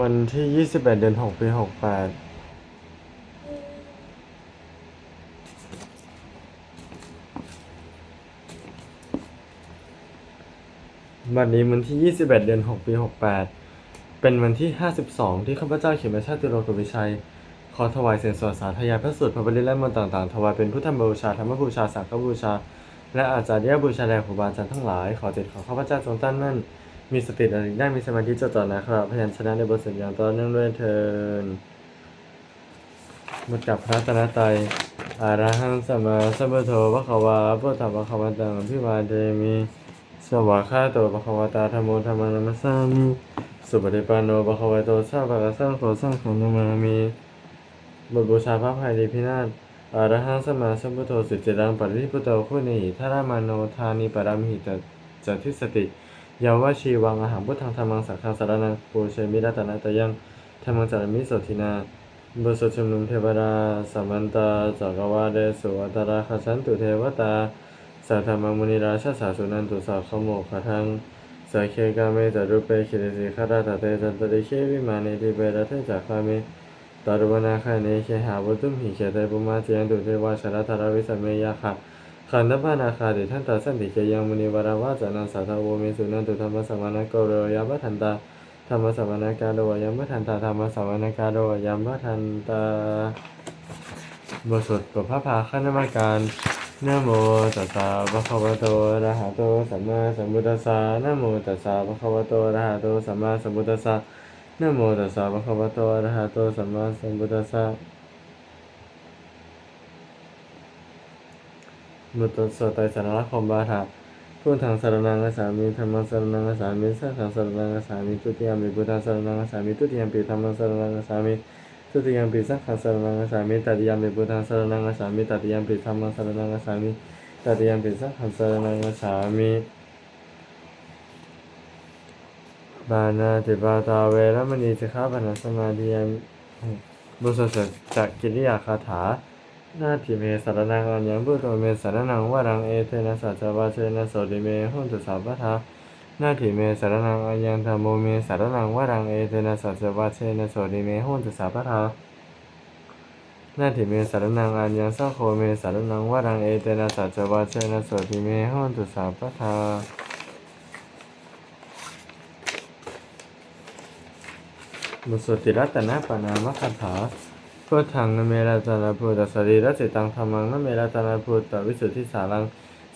วันที่21เดือน6ปี68บัดวันนี้วันที่21เดือน6ปี68เป็นวันที่52ที่ข้าพเจ้าเขียนมาชาติโลกวิชัย ขอถวายเสียงสวดสาธยายพระสูตรพระบริและมนต์ต่างๆ ถวายเป็นพุทธบูชาธรรมบูชาสังฆบูชา และอาจารย์บูชาแด่ครูบาอาจารย์ทั้งหลาย ขอจิตของข้าพเจ้าจงตั้งมั่น มีสติระลึกได้มีสมาธิจดจ่อนะครับพยัญชนะในบทสวดอย่างต่อเนื่องด้วยเทินมุดกับพระตนตรัยอาระหังสมมาสัมพุทโธพระควาพุทธพระควตังอภิวาเทมิสวากขาโตพระควตาธรรมโมธรรมันัมสสามิสุปฏิปันโนพระควโตสาวกสังโฆสังฆนามามิบทบูชาพระภัยดีพินาศอาระหังสมมาสัมพุทโธสุจิรังปริพุทโธคุณิหิทารามโนทานิปรามหิตจัตทิสติ ยาวาชีวังอาหารพุทธังธรรมังสังฆังสารนังปูเชมิรัตนาตยังธรรมังจารมิสทินาบุษชุมนุมเทวดาสัมมันตาจักรวาเดสุวัตราคชันตุเทวตาสัทธรรมมุนิราชสาสุนันตุสาขโมกขทังสัเคกาเมจารุเปคิริสิขราตเตจันตริเควิมานิติเปรเทจักขามิตารุวนาคาเนเคหาวุตุมหิเคเตปุมาเจียนตุเทวาชรธารวิสัมเมยาคะ ขันธปานาคาติท่านตาสันติเกยังมุนีวราวาจานังสาธาวเมสุนันตุธรรมสวนาโกโรยามะทันตาธรรมสวนากาโดยามะทันตาธรรมสวนากาโดยามะทันตาบทสวดบทพระพาขันธมาการนะโมตัสสะภะคะวะโตอะระหะโตสัมมาสัมพุทธัสสะนะโมตัสสะภะคะวะโตอะระหะโตสัมมาสัมพุทธัสสะนะโมตัสสะภะคะวะโตอะระหะโตสัมมาสัมพุทธัสสะ มุตตสวดไตรสารณคมบาทาพุทธังสารนังสามิธรรมังสารนังสามิสังฆังสารนังสามิทุติยมปิพุทธังสารนังสามิทุติยมปิธรรมังสารนังสามิทุติยมปิสังฆังสารนังสามิตติยมปิพุทธังสารนังสามิตติยมปิธรรมังสารนังสามิตติยมปิสังฆังสารนังสามิบานาติปาตาเวรมณีสิกขาปะสมาธิยมบุษสจักกิริยาคาถา นาทิเมสารนังอัญญังพุทโธเมสารนังวรังเอเทนะสัจวาเชนะโสติเมหุนตุสัพพทานาทิเมสารนังอัญญังธรรมโมเมสารนังวรังเอเทนะสัจวาเชนะโสติเมหุนตุสัพพทานาทิเมสารนังอัญญังสัโฆเมสารนังวรังเอเทนะสัจวาเชนะโสติเมหุนตุสัพพทาบุสติรัตนะปนามคาถา พุทธังนเมรัตนาภูตสรีรสิตังธรรมังนเมรัตนาภูตวิสุทธิสารัง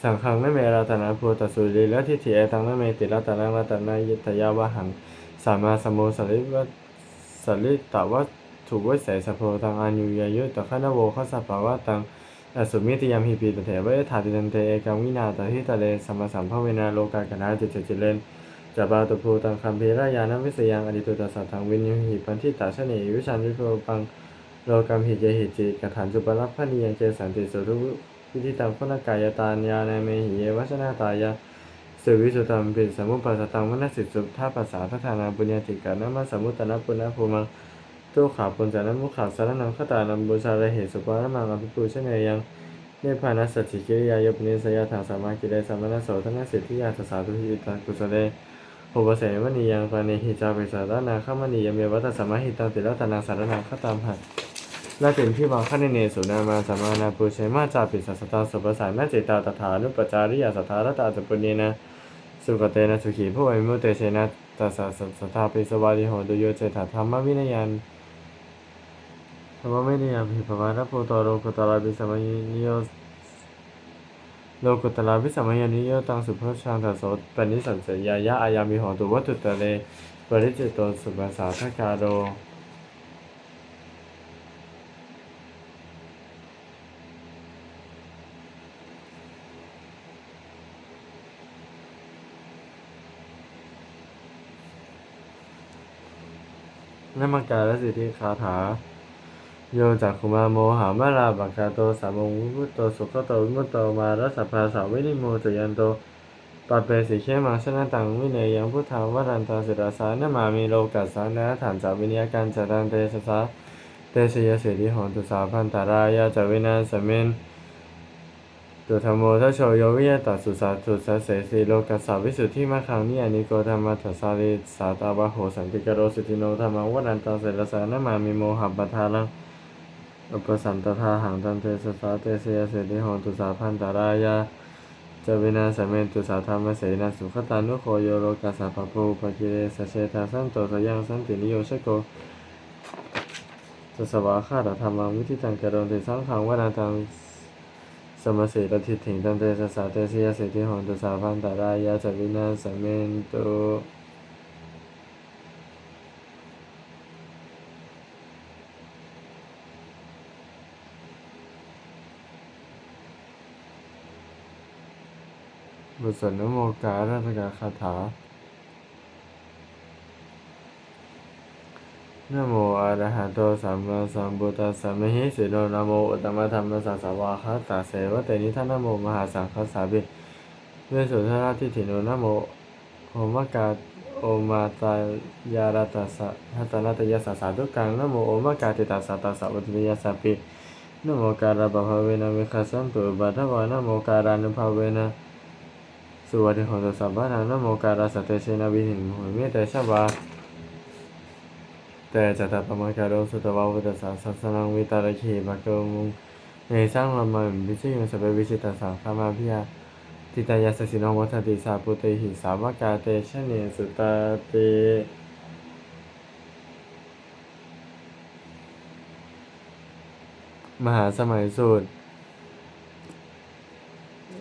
สังฆังนเมรัตนาภูตสุรีและทิฏฐิเอตังนเมติรัตนังรัตนายตยาวหังสามาสมโมสริวัสริตวัตถุวิสัยสพโพตังอัญยุยายุตขณโวขสัพพวะตังอสุมิติยามหิปีตเถเวถาติันเตเอกังวินาตหิตะเลสัมมาสัมภเวนาโลกากนาจิตจิเลนจับาตุภูตังคัมภีรายานวิสยังอดิตุตสัทธังวินยุหิปันทิตาชเนวิชันวิโภปัง โลกรรมหิเจหิจิกถานจุปรับพนิยังเจสันติสุทุวิธิตังคุณกายตานยาในเมหิเยวัชนาตายาสุวิสุตัมปิสมุปปัสสตังมนสิสุท่าภาษาทัานาปุญญาติกานามาสมุตตนะปุณณภูมังตุขาปุญจานะมุขาสารนังขตานัมบูชาระเหสุปานะมังอภิปูชเนยังเนพานัสสจิกิริยายปนิสยาทางสามากิเลสามนัสโสทนาสิทธิยาสสาธุหิตังกุสเลอุปเสมณียังปานิหิจาเปสารนาขามณียเมวัตสมาหิตังติรัตนาสารนังขตามหัด และถึงที่บางขั้นเนสุนามาสมานาปุเชมาจาปิสัสตาสุปสายนาเจตาตถานุปจาริยาสถารตาจปุญเนนะสุกเตนะสุขีผู้วิมุตเตเชนะตัสสะสทาปิสวาริโหตุโยเจตธรรมวินยันธรรมวินยันภิภวานะโพตโรกุตลาภิสมัยนิโยโลกุตลาภิสมัยนิโยตังสุภชังตัสโสปนิสังเสยายะอายามิโหตุวัตุตะเลปริจิตโตสุปัสสาทกาโร นมังการสิทธิคาถา โยจักขุมาโมหามาลาบังคาโตสามงวุตโตสุขโตวิมุตโตมารัสภาสาวินิโมจยันโตปะเปสิเขมังชนะตังวิเนยยังพุทธาวรันตาสิราสานมามีโลกัสสานะฐานจาวินยาการจตันเตชะสาเตชยเสดิหอนตุสาพันตารายาจวินาสเมน ตุธรรมโมทัชโชโยวิยตัสสุสาตุสัสเสสีโลกัสสาวิสุทธิมะขังนิยานิโกธรรมทัสสาริสาตาวะโหสันติกโรสุติโนธรรมวันตังเสรสานะมามิโมหัปทาลังอุปสันตทาหังตันเตสสาเตเสยเสติโหตุสาพันตารายาจวินาสเมนตุสาธรรมเสนาสุขตานุโคโยโลกัสสะปะปูปะกิเลสเชตาสันโตสยังสันตินิโยชโกสสวาคาตธรรมวิธิตังกะโรติสังขังวนาตัง สมเสรทิถิงตันเตสสาเตสิยเสติหอนตุสาพันตารายาจวินาสเมนตุบทสวดนโมการัตกาคาถา นะโมอะระหะโตสัมมาสัมพุทธัสสะมะหิสิโนนะโมอุตตมะธรรมสัสสะวะคะตาเสวะเตนิทานะโมมหาสังฆสสาบิเวสุทราทิฏฐิโนนะโมโอมกาโอมาตายารัตสะหัตนาตยสสะสาธุกังนะโมโอมกาติตัสสะตัสสะอุตติยสสะปินะโมการะบะภะเวนะวิคัสสันตุบัตถวานะโมการานุภาเวนะสุวัติโหตุสัพพะทานะโมการะสัตเตเชนะวิหิงโหเมเตชะวา แต่จะตัดประมาณการสุตวาวุตสาสัสนังวิตาระขีมาเกมุงเนสร้างลมมันวิจิยงสเปวิชิตาสังขามาพิยาติตายาสสินวัฏติสาปุเตหิสาวกาเตชะเนสุตาเตมหาสมัยสูตร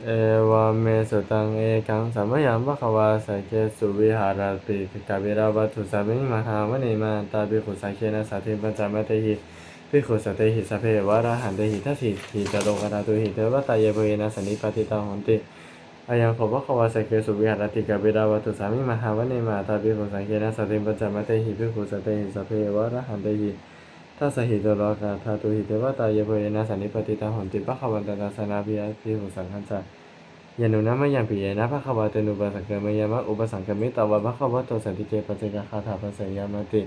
เอวาเมสุตังเอกังสัมมยังภควาสัจเจสุวิหารติกาเวราวัตถุสัมิมหามณีมาตาภิขุสังเคนะสัติปัญจมะเตหิภิขุสัตเตหิสัพเพวะระหันเตหิทัสสิหิจโลกนาตุหิเทวตายเยเภนะสันนิปติตาหนติอายังขอภควาสัจเจสุวิหารติกาเวราวัตถุสัมิมหามณีมาตาภิขุสังเคนะสัติปัญจมะเตหิภิขุสัตเตหิสัพเพวะระหันเตหิ ทัสสหิตโลกาธาตุหิเทวตายเยเภนะสันนิปติตาหนติปะขวันตตัสสนาภิยาภิกขุสังฆัจจายานุนะมะยังปิยนะภะคะวะเตนุปะสังเกมยามะอุปสังกมิตาวะภะคะวะโตสันติเจปัจเจกคาถาภะเสยามติ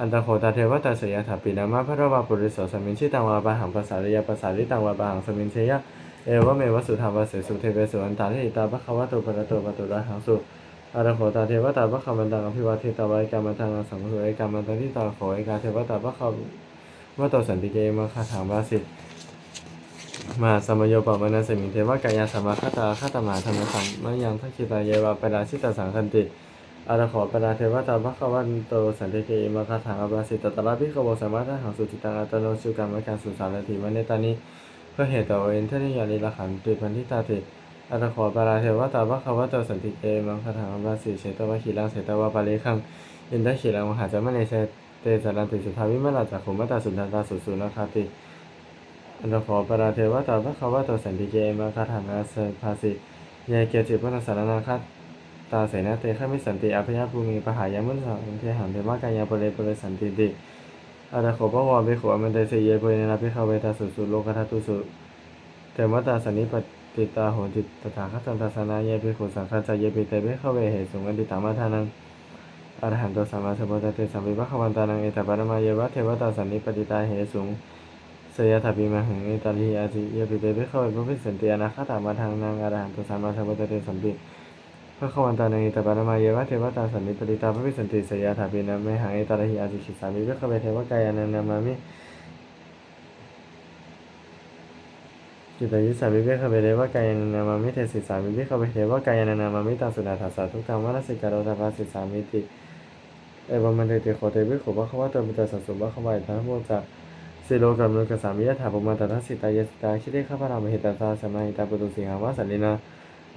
อันตะโคตาเทวตาสยาถาปินามะพระวะปุริโสสมินชิตังวะปะหังภาษาริยาภาษาริตังวะปะหังสมินเชยะเอวะเมวะสุธาวะเสสุเทเวสุอันตาเทิตาภะคะวะโตปะระโตปะตุระหังสุ อันตโคตาเทวตาภะคะวันตังอภิวาเทตาวะเอกามันตังสังฆุเอกามันตังทิตาโขเอกาเทวตาภะคะวะโตสันติเกมะคาถามวาสิมาสมโยปะมนัสมิงเทวะกายาสมาคตาคตมาธรรมสัมมยังทักขิตาเยวะปราชิตาสังคันติอาระขอปราเทวตาภคะวันโตสันติเกอมะคาถาอภิสิตตตระภิกขโวสมาทหังสุติตังอัตโนสุกรรมการสุสารติวันเนตานิเพื่อเหตุต่อเอ็นเทนิยานิละขันติพันธิตาติ อาระขอปราเทวตาภคะวันโตสันติเกอิมะคาถาอภิสิเชตวะขีลังเชตวะปาริคังอินทขีลังมหาจามเนเชเตจารันติสุทาวิมลาจักขุมตาสุนทตาสุสุนคาติอันตขอปราเทวตาพระคาวะโตสันติเกมาคาถานาสภาสิยายเกียรติพุทธสารนาคาตาเสนาเตข้ามิสันติอภิยาภูมิปหายามุสังเทหังเทวกายาปเรปเรสันติติอัตขอพระวาเบขอมันเตเสยเปเนนาภิขาเวตาสุสุโลกทัตุสุเทวตาสันนิปต ติตาโหติตถาคตันตสนาเยปิขุสังฆจายปิเตเบขเวเหสุงอดิตามาทานังอรหันตสัมมาสัมพุทธเตสัมปิภะวันตานังเอตปารมาเยวะเทวตาสันนิปติตาเหสุงเสยถาปีมาหังเอตาลีอาจิเยปิเตเปเข้าไปพระพิสันติอนาคตามาทางนางอรหันตสัมมาสัมพุทธเตสัมปิพระขวันตานังอิตาปานามาเยวะเทวตาสันนิปติตาพระพิสันติเสยถาปีนาเมหังเอตาลีอาจิขิสามิเปเข้าไปเทวกายานันนามามิ จิตายุสามิเปเขาไปเทวกายานนามามิเทศิสามิเปเขาไปเทวกายานนามามิตังสุนาถาสาทุกตังวรสิการโตภาสิสามิติเอวมันเตติโคเตวิโขภะคะวะโตมิตาสัสสุภะคะวะอิทัพโมจะสิโลกัมโลกสามิยะถาปมาตทัสสิตายสตาคิเดข้าพระรามหิตาตาสมาหิตาปุตุสิหังวาสันลินา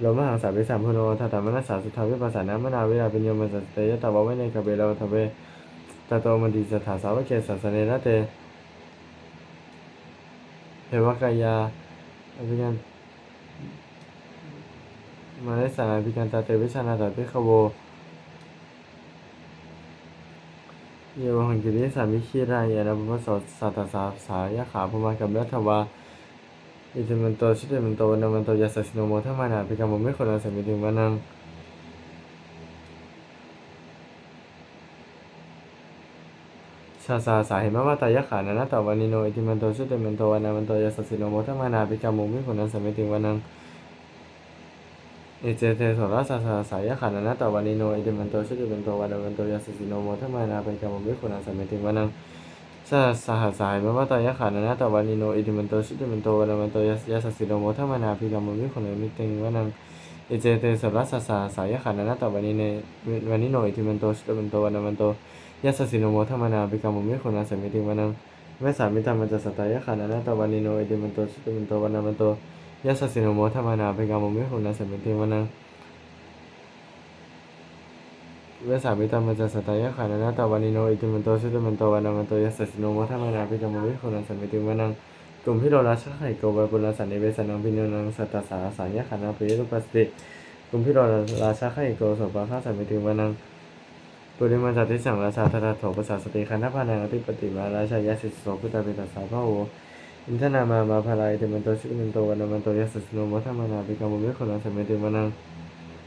โลมหังสาวิสัมพุโนทัตตมนัสสาสุทาวิปัสสานามนาเวลาปิญโยมัสสเตยตาวะเวเนกเบลาวทเวตโตมันดิสถาสาวะเกสัสเนนะเตเทวกายา ภิการมาได้สารอภิการตาเตวิชานาตาเตขโวเยวหังกิริสามิคีรายานะบุพสสัตตสาสายะขาพมากับรัฐวาอิติมันโตชิเตมันโตวันมันโตยาสสิโนโมทัมานาภิการมไม่คนละสมิถึงมานัง ชาสาสาหิมะวะตายะขานานาตวานิโนอิติมันโตชุติมันโตวานามันโตยัสสิโนโมทมานาปิกามุมิขุนันสมิติวานังอิเจเตโสรัสาสาสายะขานานาตวานิโนอิติมันโตชุติมันโตวานามันโตยัสสิโนโมทมานาปิกามุมิขุนันสมิติวานังชาสหสายมะวะตายะขานานาตวานิโนอิติมันโตชุติมันโตวานามันโตยัสสสิโนโมทมานาปิกามุมิขุนันมิติวานังอิเจเตสรัสสะสาสายะขันนาตวันนี้เนวันนี้โนอิทิมันโตสุติมันโตวันามันโต ยัสสิโนโมธรรมนาปิกามุมิโคนาสมิติวันังเวสามิตามัจะสตายะขันนาตวันนี้โนอิทิมันโตสุตมันโตวันมันโตยัสสิโนโมธรรมนาปิกามุมิโคนาสมิติวันังเวสามิตามัจะสตายะขันนาตวันนี้โนอิทิมันโตสุตมันโตวันมันโตยัสสิโนโมธรรมนาปิกามุมิโคนาสมิติวันังกลุ่มพิโรราชไขโกบาปุลสันนิเวสนังพินนังสัตตสาสัญญาขันนาปิรุปัสติกลุ่มพิโรราชไขโกสปะฆาสัมมิติวานัง ปุริมาจัติสังราชาทตโถปสาสติคันธพานังอธิปติมาราชายาสิสโสพุตตาปิตัสสาพะโวอินทนามามาภาลายติมันโตชิมันโตวันมันโตยัสสโนโมทัมนาปิกามุมิโคนัสัมมิติวานัง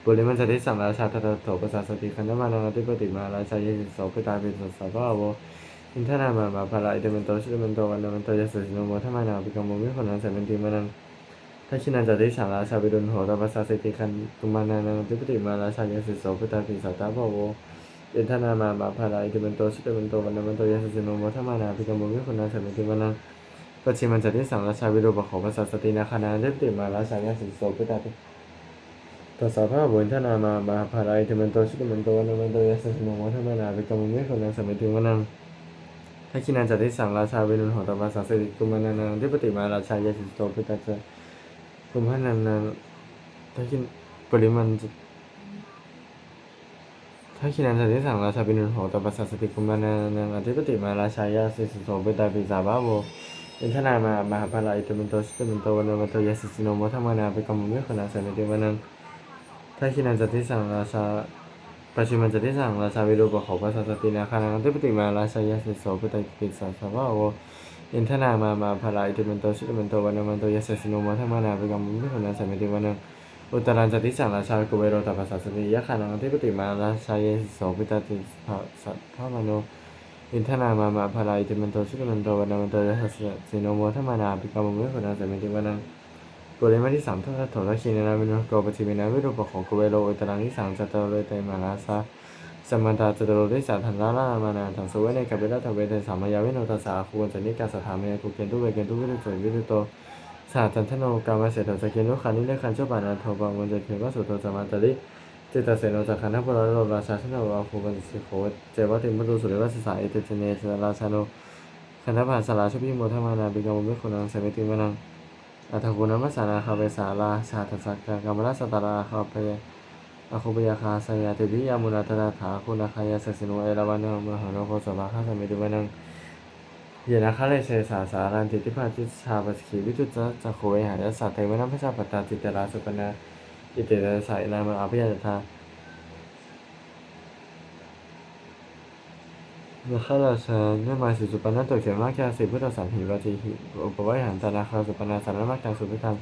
ปุริมาจัติสังราชาทตโถปสาสติคันธพานังอธิปติมาราชายาสิสโสพุตตาปิตัสสาพะโวอินทนามามาภาระอิเดมันโตชิมันโตวันมันโตยัสสิโนโมทมานาปิกามุมิคนนั้นสัมติมานังถ้าชินันจะได้สังราชาไปดุนโหตปัสสะเสติคันตุมานานังติปติมาราชายัสสิโสพุตตาปิสัตตาภโว อินทนามามาภาระอิเดมันโตชิมันโตวันมันโตยัสสิโนโมทมานาปิกามุมิคนนั้นสัมติมานังปัจฉิมันจะได้สังราชาวิโรปะขอปัสสะสตินาคานาติปติมาราชายัสสิโสพุตาปิตัสสะภะโวอินทนามามาภาระอิเดมันโตชิมันโตวันมันโตยัสสิโนโมทมานาปิกามุมิคนนั้นสัมติมานังถ้าคินันจะได้สังราชาเวนุนหอตบาสาสิริกุมานันทิปติมาราชายาสิโตปิตาเจกุมพันนันนันถ้าคินปริมันจะ ถ้าคินันจะได้สั่งราชาเวนุนหงต่อตบาสาสิริกุมานันนันทิปติมาราชายาสิสุโตปิตาปิสาบาโวอินทนามามหาภาลาอิตมันโตสิตมันโตวันมันโตยาสิสิโนโมธรรมนาปิกรรมเมฆนาสันติวันนันถ้าคินันจะได้สั่งราชาปัจจุบันจะได้สั่งราชาวิโรปของภาษาสตินาคานังทิปติมาราชายาสิโสปตปิสาสาวะโวอินทนามามาภาลาอิติมันโตชิตมันโตวันมันโตยัสสิโนมาธรรมนาปิกรรมมิขนันสมิติวันนัง อุตรันจะได้สั่งราชากุเวโรตภาษาสติยะคานังทิปติมาราชายสิโสปตติสัทธามโนอินทนามามาภาลาอิติมันโตชิตมันโตวันมันโตยัสสิโนมธรรมนาปิกรรมมิขุนันสมิติวันังปุริมาที่สามทัศโถทัคีนนาวินุโกปฏิวินาวิรูปของกุเวโรอุตรังที่สามจตโรเลเตมาลาสาสมันตาจตโรได้สาธันลาลามานาถังสเวเนกัปเปตาทเวเตสามายาวิโนตัสสาคูวนจนิกาสถาเมกุเกนตุเวเกนตุวิรุตวิรุโต สาจันทโนกามเสตสเกนุขานิเลขันชบานาโทบางวันเจเทวสุโตจามาตริจิตเสโนจักขันธปุรโลราชาชนวาคูบันสิโคเจวติมุตุสุริวัสสาเอเตเจเนสราชาโนขันธภาสลาชุพิโมทมานาบิกามุเมขุนังเสมิติมนังอัตถกุณมัสสานาคาเวสาลาชาตสักกากรรมรัสตาราคาเปยอคุปยาคาสยาติวิยามุนาตนาถาคุณาคายาสสิโนเอราวันเนมหานโคสบาคาสมิติวันัง เยนะคาเลเชสาสารันติติภาจิชาปัสขีวิตุจะจะโคเวหายสัตเทวนัพระชาปตาจิตตราสุปนาอิเตระสายนามาอภิยาตถานาคาราชาเนื่อมาสิสุปนัตโตเขียนว่าแค่สิพุทธสันหิวาจีหิอุปไว้หันตานาคาสุปนาสารมักจังสุพิทัง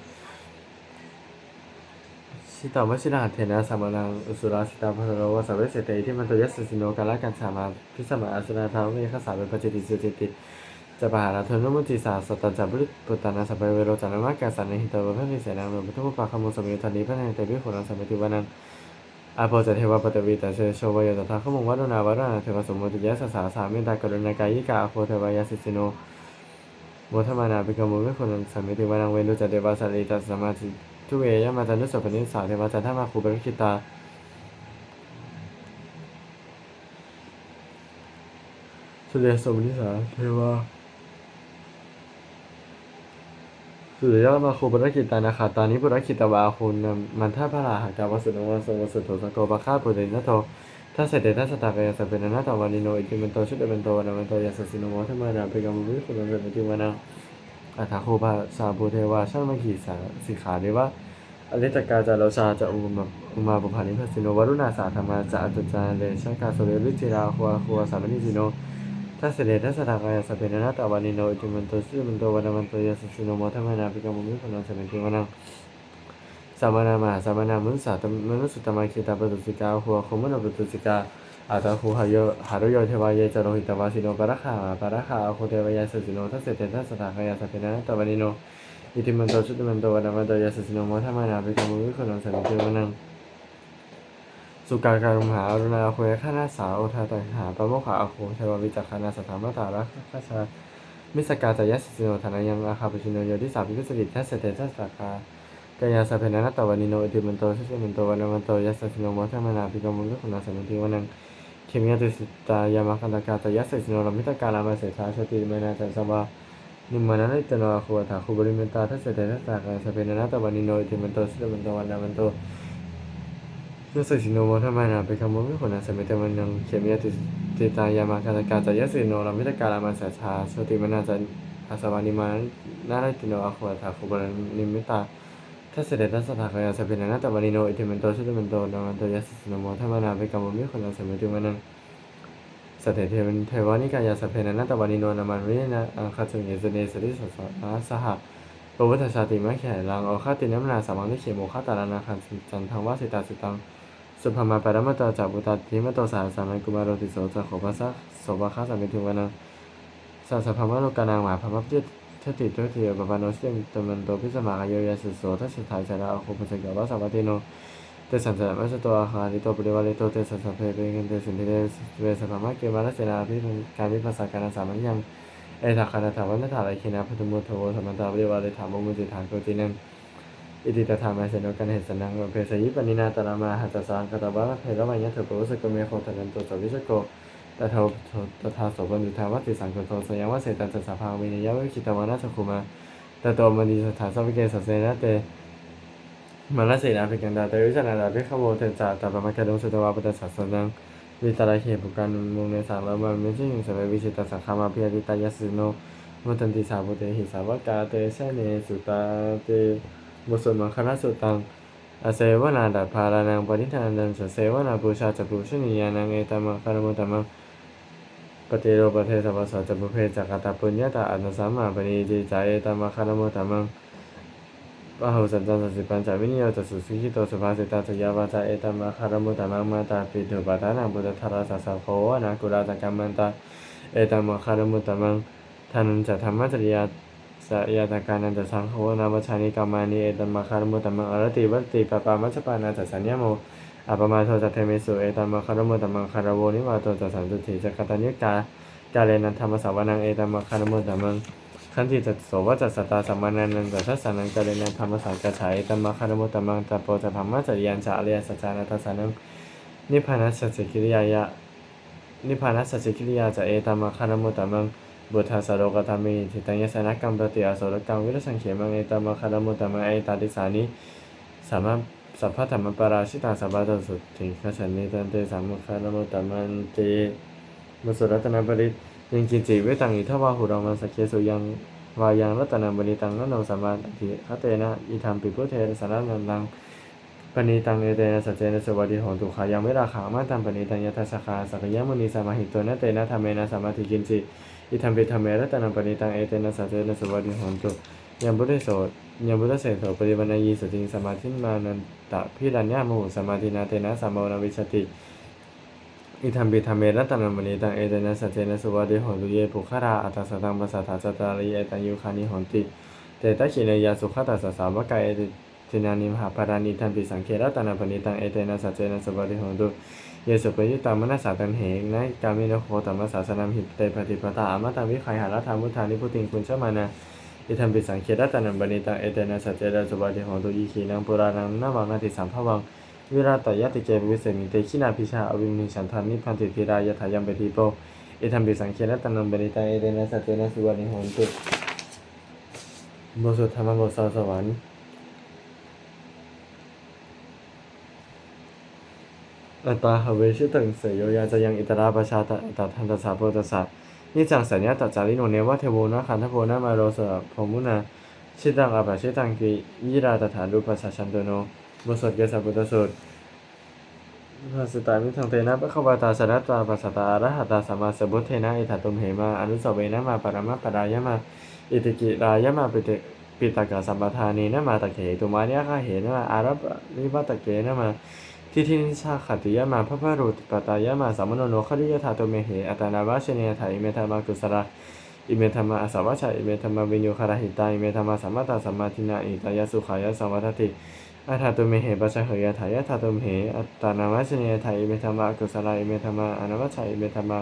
ชิตาวชิราเทนะสามนังอุสุราสิตาพะโรวสัพเวเสเตที่มันตยัสสิโนกาลกันสามาพิสมาอาสุนาทาวเวคสาเวปจิติสุจิติ จะปหาราเทนุมุติสาสตันจับรุปุตตานาสัพเวโรจานามักาสันนิหิตวะพระนิเสนังโนพุทธปะคมุสมิทันดีพระเนเตวิโหรังสมิติวานังอาโพจะเทวปตวีแต่เชโชวยตถาขมงวัดนาวาราเทวสมมติยะสสาสามตตากรุณากายิกาอาโพเทวายาสิสิโนโมทมานาปิกมุเวคนสัมมิติวานังเวนุจเดวาสาริตัสมาธิทุเวยมาจันุสปนิสาเทวจันทมาคูปริคิตาสุเดสมุนิสาเทวา สุริยะมาคูปุรกิตานาคาตานิปุรกิตวาคุณมันท่าพระราหากาวสุนวัสวสุโตสโกปะฆาปุเรนโตถ้าเสด็จทัสตากายสัพเพนันตวานิโนอิจิมันโตชุดเมันโตวันมันโตยัสสินโมทมานาเปกามุวิคุณเรมิติวานังอัฏฐคูปะสาภูเทวาช่างมขีสาสิขาเดวะอริตกาจารชาจะอุมาอุมาบุพานิพัสสิโนวรุณาสาธรรมาจะอัตจารเลชกาสเรวิจิราหัวหัวสามนิสิโน ถ้าเสด็จทัศนากายสัพเพนันตวานิโนอิจิมันโตชุดมันโตวันมันโตยัสสิโนโมทมานาเปกามุวิคุณเรมิติวานังสามนามาสามนามุสาตมนุสุตมาคิตาปตุสิกาหัวขมุนปตุสิกาอาตาคูหายโยหารโยเทวายเยจโรหิตวาสิโนปะระคาปะระคาโคเทวายาสสิโนทัสเสเตทัสสะทากายาสเปนะตะวันนิโนอิติมันโตชุติมันโตวันมันโตยาสสิโนโมทมานาภิกรรมวิคุณังสันติวนัง สุการการุมหาอรุณาโคยข้านาสาโอทาตังหาปะโมขะอโคเทววิจักขานาสถามตาระคาชามิสกาจายสสิโนธนายังอาคาปชิโนโยที่สามพิสกิทัสเตทัสสะคากายาสเปนะตะวันนิโนอิติมันโตชุติมันโตวันมันโตยาสสิโนโมทมนาภิกรมวิคุณังสันติวันังเคมียตุสิตายามาคันตกาตยัสสิโนลมิตกาลามาเสถาชติเมนาจันสวานิมานานิตโนอาคุวถาคุบริเมตาทัสเตทัสสะกาสเปนานาตวันนิโนอิติมันโตสุตมันโตวันนามันโต ยัสเสสิโนโมทมานาเป็นคำโมมิขุนาสเมเตมันยังเคมียตุสิตายามาคันตากายสเสสิโนลมิตกาลามาเสถาชติมนาจันอาสวานิมานานิตโนอาคุวถาคุบริเมตาถ้าเสด็จทัศถากายาสเปนนาตวันนิโนอิติมันโตสุติมันโตนามันโตยสเสสิโนโมทมานาเป็นคำโมมิขุนาสเมเตมันยังสเตเทวันเทวานิกายาสเพนันตวานิโนนามันวินะอังคาจุเยสเนสริสสนาสหะปวัฏชาติมะแขลังโอคาตินัมนาสามังนิเขโมคาตาลานาคันจันทังวาสิตาสิตัง สุภมาปรมตาจากบุตรทิมตสาสามัยกุมารติโสจะขภาษะโสภาคาสามิทุวนังสาสภามโลกานังหมาภพจิตทติตุติยปปานโนเสมตมันโตพิสมากายยาสิโสทัสสิทายจาระอโคปสกวาสาวัติโนเตสันจะม่ใช่ตัวอาหารที่ตัวปริวาริโตเตสันสัพเพเป็นเงินเตสินเตเวสภามะเกมาลเสนาพิการวิปัสสการสามัญยังเอถาคานาถาวันถาไรคินาพุทธมุทโธสมันตาปริวาริถามุมุจิฐานโกตินัง อิติตถามาเสนกันเหตุสนังเพสยิปนินาตรามาหัตสังกตบาลเพระวายยะเถปวสกเมโคตันตุสวิสโกตถาตถาโสบันดุทาวัติสังกโตสยังวเสตันตสัพพาวินยะวิคิตวานาสคุมาตโตมณีสถานสัพเกสเสนะเตมาลเสนาภิกันดาเตวิจานาดาภิขโมเตจาตาปมะกะดงสุตวาปตสัสสนังวิตาราเหปุการมุงในสามละมันไม่ใช่ยิงสมัยวิชิตสังฆามาพิยติตายสิโนมุตันติสาบุเตหิสาวกาเตเสเนสุตาเต บุสุมังคณะสุตังอาเสวนาดาภารานังปณิธานันสเสวนาบูชาจัปุชนียานังเอตมังคารมุตมังปฏิโรปเทสวัสสะจัปุเพจักตาปุญญาตาอันสัมมาปณิจิจายเอตมังคารมุตมังปะโหสันตันสัสสิปัญจวินิโยตสุสุขิโตสุภาสิตาสุยาวาจาเอตมมาคารมุตมังมาตาปิถุปาทานังบุตตาราสัสสโควนากุลาตกัมมันตาเอตมมาคารมุตตมังทานันจะธรรมจริยา สยาตการนันจะสังโฆนามชานิกามานิเอตัมมาคารมุตตมังอรติวัตติปปามัชปานาจัสสัญญโมอัปมาโทจัตเทมิสุเอตัมมาคารมุตตมังคารโวนิวาโตจัสสันตุถิจักตัญญกากาเลนันธรรมสาวนังเอตัมมาคารมุตตมังขันติจัตโสวจัสตาสัมมานันนันจัตทัสสานังกะเรนันธรรมสังกัจฉายตัมมาคารมุตตมังตะโปจะธรรมะจริยันจะอริยสัจจานัตสานังนิพพานัสสจิกิริยายะนิพพานัสสจิกิริยาจะเอตัมมาคารมุตตมัง บุทาสโรกธรรมิทิตังยสนกัมปติอาโสรกังวิรสังเขมังเอตมมาคารมุตตมังเอตาติสานิสามารถสัพพะธรรมปราชิตาสัพพะตสุดถิขฉันนิตันเตสัมมาคารมุตตมันเตมุสุรัตนปริตยังกินจิเวตังอิทวาหุรังมันสกเคสุยังวายังรัตนบริตังนโนสัมมาทิคเตนะอิธรรมปิพุเทนสารนันตังปณิตังเอเตนะสัจเจนะสวัสดิโหตุขายังไม่ราขามาตังปณิตังยทัสสคาสักยมุนีสมาหิตตนะเตนะธรรมเมนะสัมมาทิกินจิ อิธรรมปิธรรมเมรัตนังปณิตังเอเตนะสัจเจนะสวัสดิโหตุยังบุตโสยังบุตเสโสปริวันยีสุติงสมาธิมานันตะพิรัญญาโมหุสมาธินาเตนะสัมโมนาวิชติอิทัมปิธรรมเมรัตนังมณีตังเอเตนะสัจเจนะสวัสดิโหตุเยปุขราอัตตสตังปัสสัทธาจตาริเอตังยุคานิหนติเตตะขิเนยาสุขตัสสะสาวกายเอตินานิมหาปารานิทัมปิสังเครัตนังปณีตังเอเตนะสัจเจนะสวัสดิโหตุ เยสุปยุตตามนัสสาตันเหงนะกามินโคตัมมัสสาสนัมหิเตปฏิปตาอมตังวิคัยหารัธรรมุทานิพุติงคุณชมานาอิทัมปิสังเครัตนังปณีตังเอเตนะสัจเจนะสุวัสดิโหตุอีขีนังปุรานังนาวังนาติสัมภวังวิราตยติเกวิเศมิเตขินาพิชาอวิมนิฉันทันนิพันติธิรายถายัมเปติโปเอธัมปิสังเขนะตันนมเบริตาเอเดนะสัตเตนะสุวรรณิโหนตุบทสวดธรรมบทสาวสวรรค์ อัตตาหเวชิตังเสยโยยาจะยังอิตราประชาตะตัทันตสาโพตสัสนิจังสัญญาตัจจาริโนเนวะเทโวนะขันธโพนะมาโรสะพมุนาชิตังอาภาชิตังกิยิราตถานุปัสสชันโตโนบทสวดเกสาพุทธสูตรภาสตามิทังเตนะปะขวาตาสรัตตาปัสสตาอรหัตตาสัมมาสัมพุทเทนะอิทัตตุมเหมาอนุสเวนะมาปรมะปรายะมาอิติกิรายะมาปิเตปิตกะสัมปทานีนะมาตะเขตุมาเนียคะเหนะมาอารับนิวัตเกนะมา ทิทินิชาขติยมาพระพรุตปตายมาสามโนโนคดิยธาโตเมเหอัตนาวาชเนยถาอิเมธามากุสระอิเมธรรมาอสาวัชชะอิเมธรรมาวิญโยคาราหิตาอิเมธรรมาสัมมาตาสัมมาทินาอิตายสุขายสัมวัฏติอัฏฐาโตเมเหปัจจเหยถายะธาโตเมเหอัตตานาวาชเนยถาอิเมธรรมากุสระอิเมธรรมาอนวัชชะอิเมธรรมา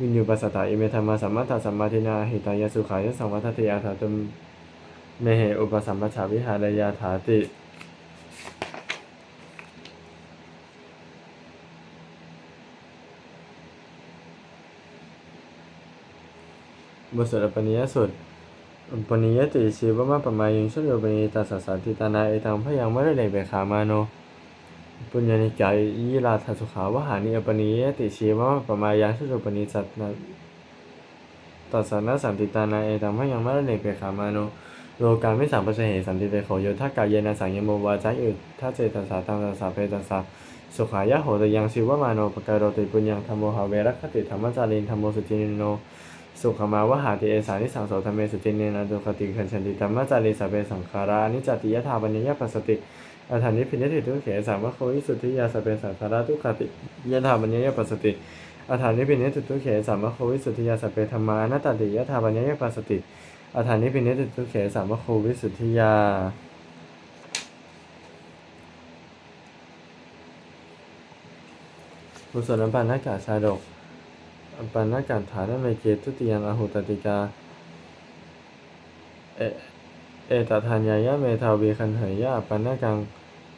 วิญโยปัสสตาอิเมธรรมาสัมมาตาสัมมาทินาหิตายสุขายสัมวัฏติอัฏฐาโตเมเหอุปสัมปชาวิหารยาถาติ บทสวดอปนิยสุดอปนิยติชีวมะปะมายุงชโยปนิตาสัสสันติตานาเอตังพยังไมะระเลเบขามาโนปุญญานิกายยิราทัสุขาวหานิอปนิยติชีวมะปะมายังชโยปนิสัตนะตัสสนะสันติตานาเอตังพยังไมะระเลเบขามาโนโลกาไมิสัมปะเสเหสันติเตโขโยทักายเยนะสังยโมวาจายุทัเจตัสสะตังตัสสะเพตัสสะสุขายะโหตยังชีวมาโนปการโรติปุญญังธรรมโมหาเวรคติธรรมจารินธรรมโมสุจินโน สุขมาวหาติเอสานิสังโสธรรมเมสุจินเนนะดุคติขันชันติธรรมจารีสเพสังขารานิจติยถาปัญญยปัสสติอัฐานิพินิติทุเขสามะโควิสุทธิยาสเพสังขาราทุกขติยถาปัญญยปัสสติอัฐานิพินิติทุเขสามะโควิสุทธิยาสเพธรรมานัตติยถาปัญญยปัสสติอัฐานิพินิติทุเขสามะโควิสุทธิยาบุษนปันนากาชาดก ปันนาการฐานเมเกตุติยังอาหุตติกา เอเอตทัญญายะเมทาวีคันเหยยะปันนากัง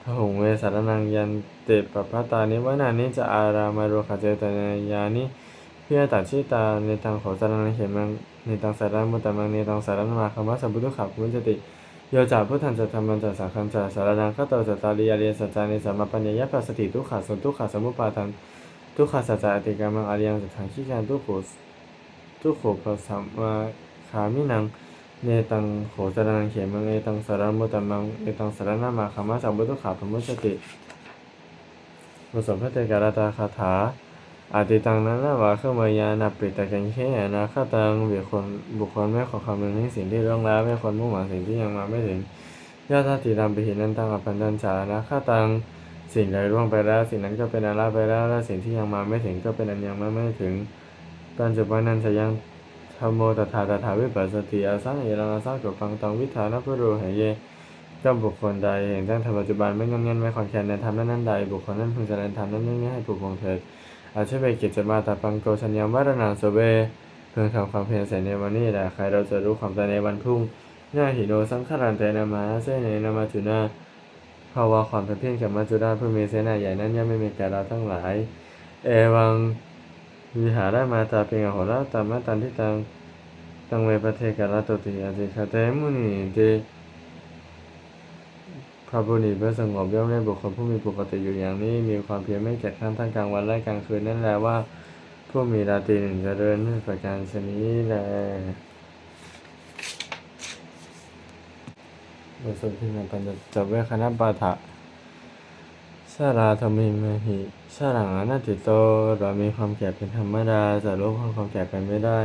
พหุงเวสารนังยันเตปปะตานิวนานิจะอารามารุขเจตนายานิเพื่อตัดชิตาในทางขอสารนังเขมังในทางสารมุตตมังในทางสารนมาคำว่าสัมพุทธขับมุจติโยจาพุทธันจะธรรมันจะสังฆันจะสารนังขตโตจะตาลียเรียสัจจานิสัมมาปัญญายะปัสสติทุกขาสุทุกขาสมุปาทัน ทุกขาสัจจะติกามังอริยังสัทธังขีการทุกขุทุกขุปสัมมาขามินังเนตังโหสรนังเขมังเอตังสารมุตตมังเอตังสารนามาคามาสัมพุทธขาพมุสติมุสมพระเตการตาคาถาอาติตังนั้นนาวาเข้ามายานาปิตะกันแค่นาคาตังบุคคลบุคคลไม่ขอคำนึงในสิ่งที่ล่วงแล้วไม่ควรมุ่งหวังสิ่งที่ยังมาไม่ถึงยาทาติตามปเห็นนั้นตังอภันดัญชานาคาตัง สิ่งใดล่วงไปแล้ว สิ่งนั้นก็เป็นอาลาไปแล้ว และสิ่งที่ยังมาไม่ถึงก็เป็นอันยังมาไม่ถึงปัญจุบันนั้นจะยังธรรมโมตถาตถาวิปัสสติอาสังเอรังอาสังกับฟังตังวิธานพุโรเหเยก็บุคคลใดเห็นตั้งธรรมปัจจุบันไม่งอมเงันไม่ขอนแขนในธรรมนั้นนั้นใด บุคคลนั้นพึงแสดงธรรมนั้นนี้ให้ผู้คงเถิดอาชเวกิจจะมาตาปังโกชัญญามวารนังโสเวเพื่อทำความเพียรเสร็จในวันนี้แหละใครเราจะรู้ความตายในวันพรุ่งหน้าหิโนสังขารานเตนามาเสเนนามาจุนา ภาวะความเป็นเพียงกับมัจจุราชผู้มีเสนาใหญ่นั้นย่อมไม่มีแก่เราทั้งหลาย เอวังวิหารมาตาเพียงอโหราตามมาตันที่ตังตังเวปะเทกะระตุติอาติคาเตมุนีเดพระบุณีเพื่อสงบย่อมได้บุคคลผู้มีปกติอยู่อย่างนี้ มีความเพียรไม่แก่ข้ามทั้งกลางวันและกลางคืนนั่นแหละว่าผู้มีราตรีหนึ่งเจริญด้วยประการชนี้แล บทสวดที่นปัญจเวคณะปาฐะชาราธรรมิมหิชาหลังอนัตติโต เรามีความแก่เป็นธรรมดา จะลบความแก่ไปไม่ได้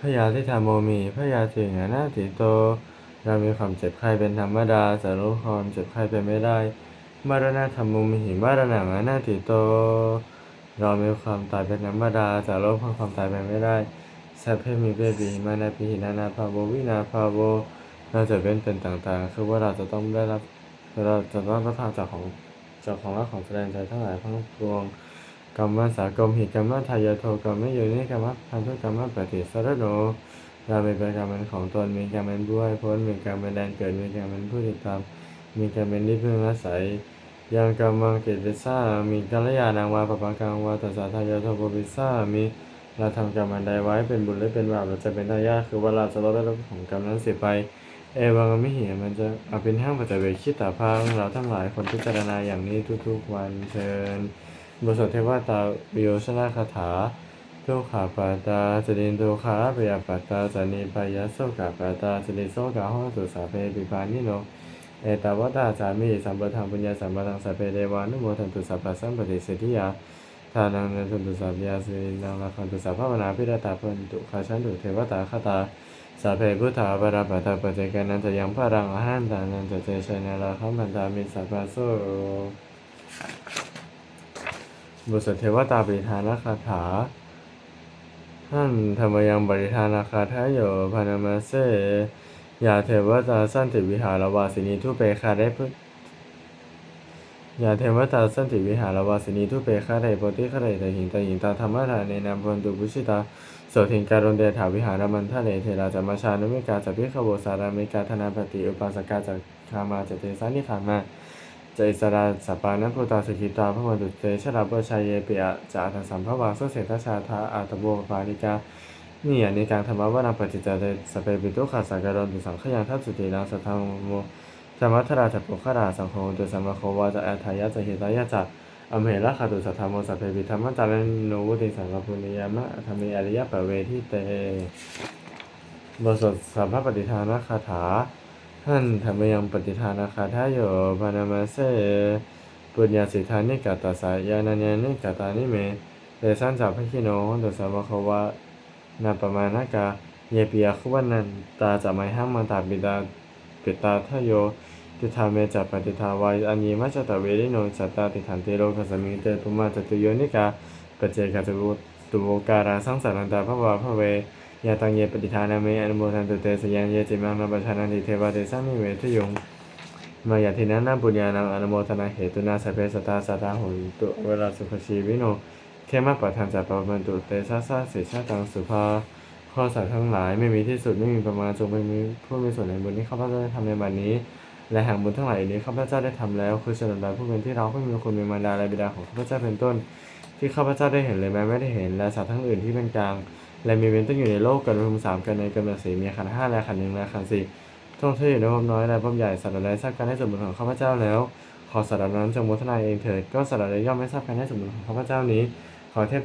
พยาธิธรรมโมมีพยาธิงานาติโต เรามีความเจ็บไข้เป็นธรรมดาจะรู้ความเจ็บไข้ไปไม่ได้ มรณะธรรมโมมีหิมรณะงานาติโต เรามีความตายเป็นธรรมดาจะรู้ความตายไปไม่ได้สัพเพมีเบบีมานาปิหินานาภาโววินาภาโว เราจะเป็นเป็นต่างๆ คือว่าเราจะต้องได้รับเราจะต้องรับทานจากของจากของรักของแสดงใจทั้งหลายทั้งปวงกรรมสากรมหิกรรมทายาโทกรรมไม่อยู่นี่กรรมพันธุกรรมปฏิสารโนเราเป็นกรรมเป็นของตนมีกรรมเป็นผู้ให้พ้นมีกรรมเป็นแดนเกิดมีกรรมเป็นผู้ติดตามมีกรรมเป็นที่พึ่งอาศัยยังกรรมังเกติสามีกัลยาณังวาปปังกังวาตัสสะทายาโทปปิสามีเราทำกรรมอันใดไว้เป็นบุญหรือเป็นบาปเราจะเป็นทายาคือว่าเราจะลดได้รับของกรรมนั้นเสียไป เอวังมิหิมันจะเอาเป็นห้างปัจเจเวคิดตาพังเราทั้งหลายคนพิจารณาอย่างนี้ทุกๆวันเชิญบทสวดเทวตาวิโยชนาคาถาทุกขาปาตาจรินทุขาปยาปาตาจานิปายาโสกาปาตาจริโสกาห้อตุสาเพปิปานิโนเอตาวตาจามิสัมปทังปุญญาสัมปทังสัพเพเดวานุโมทันตุสัพพะสัมปติสิทธิยาทานังนันตุสัพยาสินังละคันตุสัพพะวนาพิรตาพันตุขาชันตุเทวตาคาตา สัพเพพุทธาปราปตาปเจกานันจะยังพระรังอหันตานันจะเจชนาราคัมพันตามิสัพพะโสบทสเทวตาปริธานคาถาท่านธรรมยังบริธานาคาทายโยพานามาเสยาเทวตาสันติวิหารวาสินีทุเปคาได้พุยาเทวตาสันติวิหารวาสินีทุเปคาได้ปฏิคาได้ตหิงตหิงตาธรรมทานในนามพันตุบุชิตา สถิงการนเดถาวิหารมันทะเลเทราจามาชานุมิกาจัพิขโวสารามิกาธนาปฏิอุปาสกาจากคามาจเตสานิขามาจอิสราสปานัพุตาสุขิตาพระวันตุเตชะลาเปชายเยปิอะจาทัสัมภวาสุเสตชาทาอาตโบปานิกานี่อันนี้การธรรมวนาปฏิจจเตสเปปิตุขาสังการนตุสังขยังทัตสุตินังสัทธังโมธรรมัทราจัปุขราสังโฆตุสัมมาโควาจะอัฏฐายะจะเหตายะจะ อเหระคาตุสัทธโมสัพเพปิธรรมจารโนวุติสังกปุญญามะธรรมิอริยปเวทิเตบทสวดสัพพปฏิทานคาถา ท่านธรรมยังปฏิทานาคาทาโยพานามาเสปุญญาสิทธานิกาตาสายานัญญานิกาตานิเมเตสันจับพระคิโนตุสาวะเขาวะนาปมาณกาเยปิยาคุวันนันตาจะไม่หังมันตาบิดาปิตาทโย ติธาเมจัปฏิทาวายอันยีมัจจตเวริโนสัตตาติฐานเตโลกัสมิเตปุมาจตุโยนิกาปเจกตุตุโวการาสังสารันตาพระวาพระเวยาตังเยปฏิทานาเมอนุโมทันตุเตสยังเยจิมังนาปชานันติเทวาเตสังมิเวทยงมายาทินันนาปุญญานังอนุโมทนาเหตุนาสเพสตตาสัตตาหุนตุเวลาสุขชีวิโนเทมะปัฏฐานจัปปะมันตุเตชะสะเสชะตังสุภาข้อสัตว์ทั้งหลายไม่มีที่สุดไม่มีประมาณจงเป็นผู้มีส่วนในบุญที่ข้าพเจ้าได้ทำในบัดนี้ และแห่งบุญทั้งหลายนี้ข้าพเจ้าได้ทำแล้ว คือเฉลิมดาผู้เป็นที่เราผู้มีคุณมีมารดาและบิดาของข้าพเจ้าเป็นต้น ที่ข้าพเจ้าได้เห็นเลยแม้ไม่ได้เห็นและสัตว์ทั้งอื่นที่เป็นกลาง และมีเว้นต้องอยู่ในโลกกันรวมสามกันในกำเนิดสีมีขันห้าและขันหนึ่งและขันสี่ท่องเที่ยวอยู่ในภพน้อยและภพใหญ่สัตว์ใดทราบการให้สมบูรณ์ของข้าพเจ้าแล้ว ขอสัตว์นั้นจงโมทนาเองเถิดก็สัตว์ใดย่อมไม่ทราบการให้สมบูรณ์ของข้าพเจ้านี้ ขอเทพ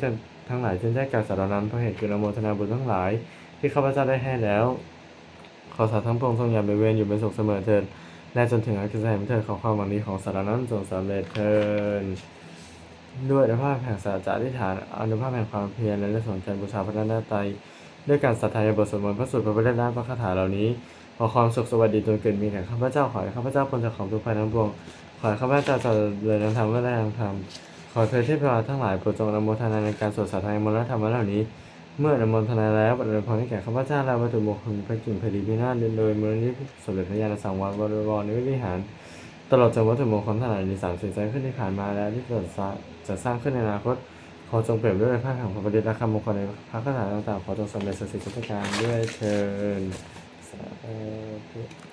ทั้งหลายจงได้แก่สัตว์เหล่านั้นเพราะเหตุคือนโมทนาบุญทั้งหลาย ที่ข้าพเจ้าได้ให้แล้ว ขอสัตว์ทั้งปวงทรงอย่าไปเวรอยู่เป็นสุขเสมอเถิด และจนถึงอาคิสแห่งเถิดของความหวังดีของสัตว์เหล่านั้นจงสำเร็จเถิดด้วยอนุภาพแห่งสัจจะอธิฐานอนุภาพแห่งความเพียรและได้สนใจบูชาพระนันตรัยด้วยการศรัทธาในบทสวดมนต์พระสูตรพระพุทธด้าพระคาถาเหล่านี้ขอความสุขสวัสดีจงเกิดมีแก่ข้าพเจ้าขอให้ข้าพเจ้าพ้นจากของทุกภัยทั้งปวงขอให้ข้าพเจ้าเจริญในธรรมและได้ทางธรรมขอเธอเทพวาทั้งหลายโปรดจงอนุโมทนาในการสวดสาธยมนต์และธรรมะเหล่านี้ เมื่อนุโมทนาแล้วบัดนี้พรให้แก่ข้าพเจ้าและวัตถุมงคลพระกิ่งพอดีพินาศโดยมูลนิธิสมเด็จพระญาณสังวรบริวรในวิหาร ตลอดจนวัตถุมงคลทั้งหลายในสามสิ่งใจขึ้นที่ผ่านมาและที่จะสร้างขึ้นในอนาคตขอจงเปรียบด้วยพระแห่งพระประเดชและคำมงคลในพระคาถาต่างๆขอจงสำเร็จสถิตทุกประการด้วยเชิญสาธุ